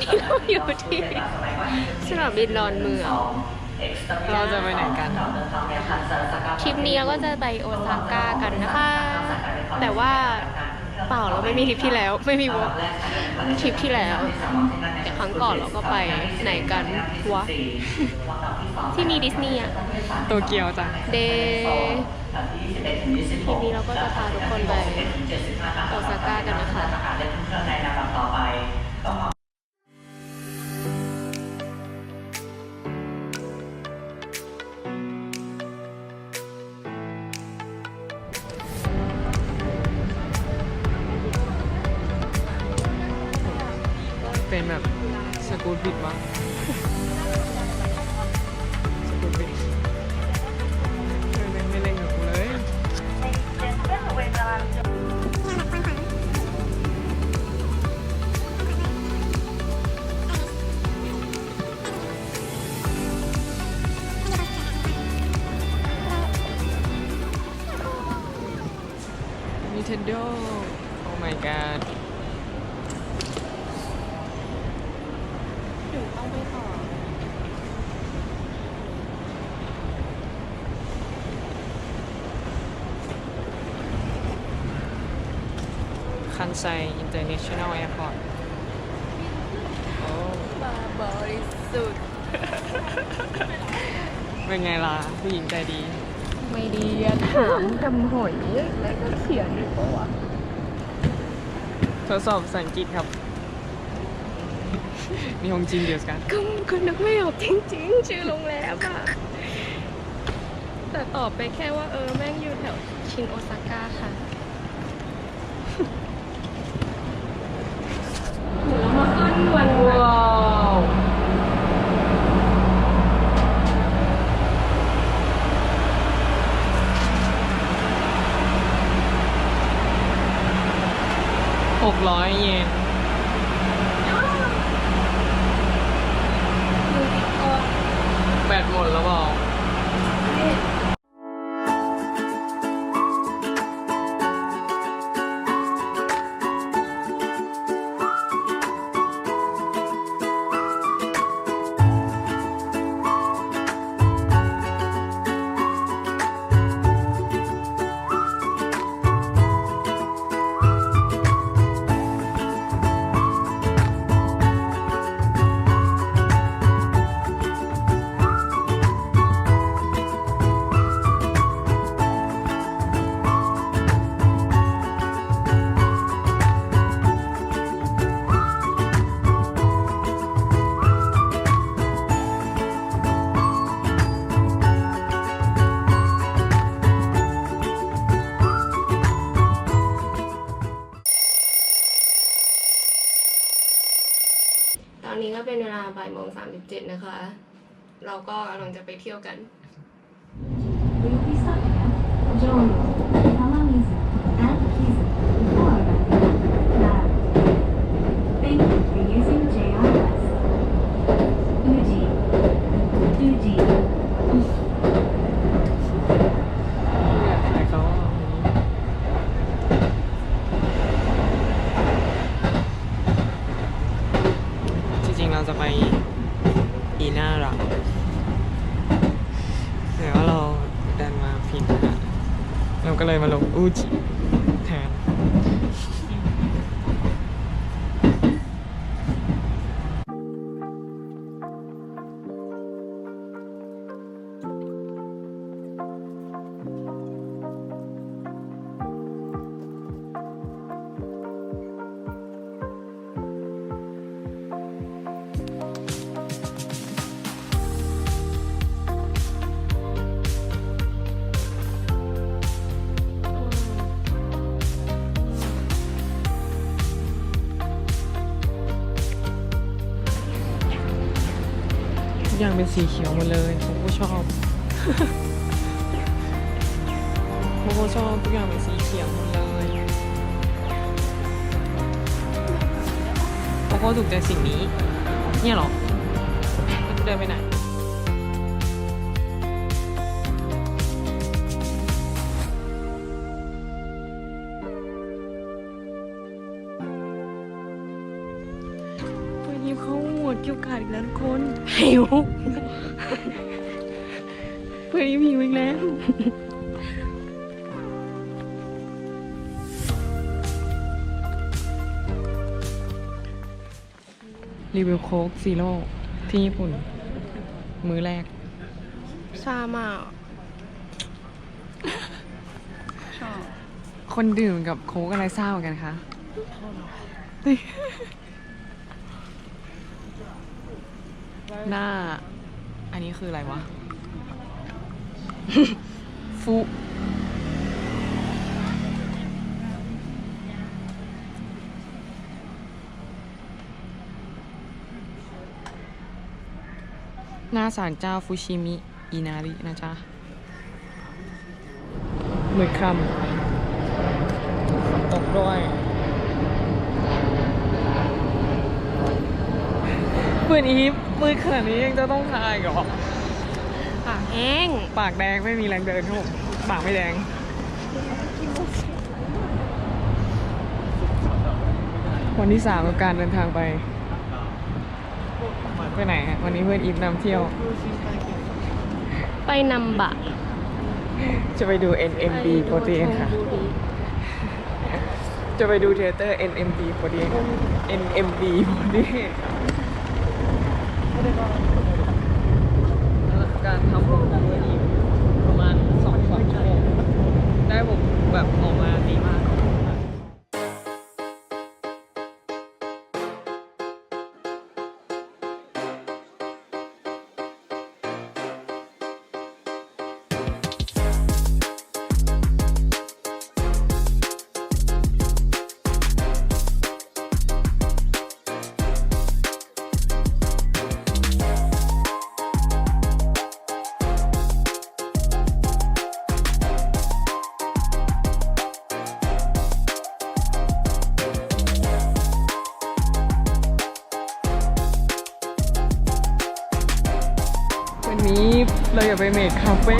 นี้เราอยู่ที่สนามบินดอนเมือง เราจะไปไหนกัน ทริปนี้เราก็จะไปโอซาก้ากันนะคะ แต่ว่าเปล่าเราไม่มีทริปที่แล้ว ไม่มีวอล์กทริปที่แล้วแต่ครั้งก่อนเราก็ไปไหนกันวะที่มีดิสนีย์อะโตเกียวจ้ะเดย์ทริปนี้เราก็จะพาทุกคนไปโอซาก้ากันนะคะ สกูตบิดวะสกูตบิดไม่เล่นไม่เล่นกับกูเลย Nintendo Oh my god ถึงต้องไปต่อ คันไซ International Airport โอ้บาบริสุทธิ์เป็นไงล่ะ ผู้หญิงใจดี ไม่ดีอะถามทำหอยแล้วก็เขียนอยู่ปะวะทดสอบภาษาอังกฤษครับ มีฮงจินเดียวกันก็ก็นึกไม่ออกจริงๆ ชื่อโรงแรมอะแต่ตอบไปแค่ว่าเออ แม่งอยู่แถวชินโอซาก้าค่ะแล้วมาขึ้นวัน ว้าว หกร้อยเยนแบตหมดแล้วบอก งสามสิบเจ็ดนะคะ เราก็กำลังจะไปเที่ยวกัน John, Alamis, and Keys, before that. Thank you for using JRS. Uji, Uji. ถ่ายเขาจริงๆ เราจะไปอีน่ารักแต่ว่าเราดันมาผิดนะฮะเรา ก็เลยมาลงอูจิ อย่างเป็นสีเขียวหมดเลยผมก็ชอบผมก็ชอบทุกอย่างเป็นสีเขียวหมดเลยผมก็ถูกใจสิ่งนี้ เนี่ยหรอจะเดินไปไหน เขาเกี่ยวกาดอีกแล้วทุกคนหิวเพื่อนอีพีอีกแล้วรีวิวโค้กซีโร่ที่ญี่ปุ่น มือแรก ซามากชอบ คนดื่มกับโค้กอะไรเศร้ากันคะ หน้า อันนี้คืออะไรวะ ฟุหน้าศาลเจ้าฟูชิมิ อินารินะจ๊ะมือคำตกด้วย เพื่อนอีฟมือขนาดนี้ยังจะต้องทายอีกเหรอ ปากแห้งปากแดงไม่มีแรงเดินครับผมปากไม่แดง วันที่สามกับการเดินทางไป ไปไหนฮะวันนี้เพื่อนอีฟนำเที่ยว ไปนำบะจะไปดู NMB โปรตีนค่ะ จะไปดูเทเตอร์ NMB โปรตีน NMB โปรตีน การ เราอยากไปเมดคาเฟ่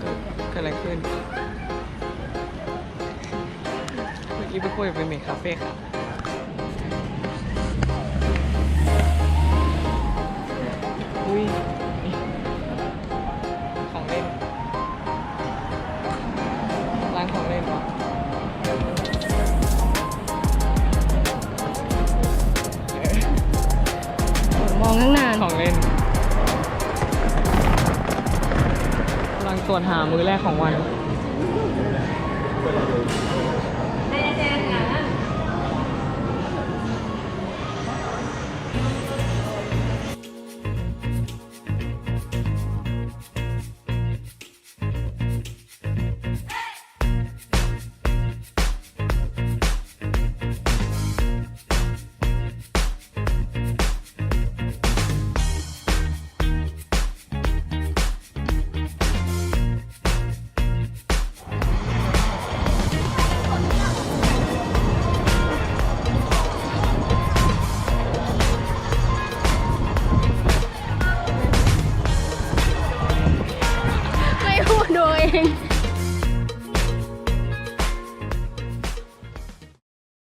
เกิดเกิดอะไรขึ้น เมื่อกี้ไปคุยกับไปเมดคาเฟ่ค่ะอุ้ย วนหามือแรกของวัน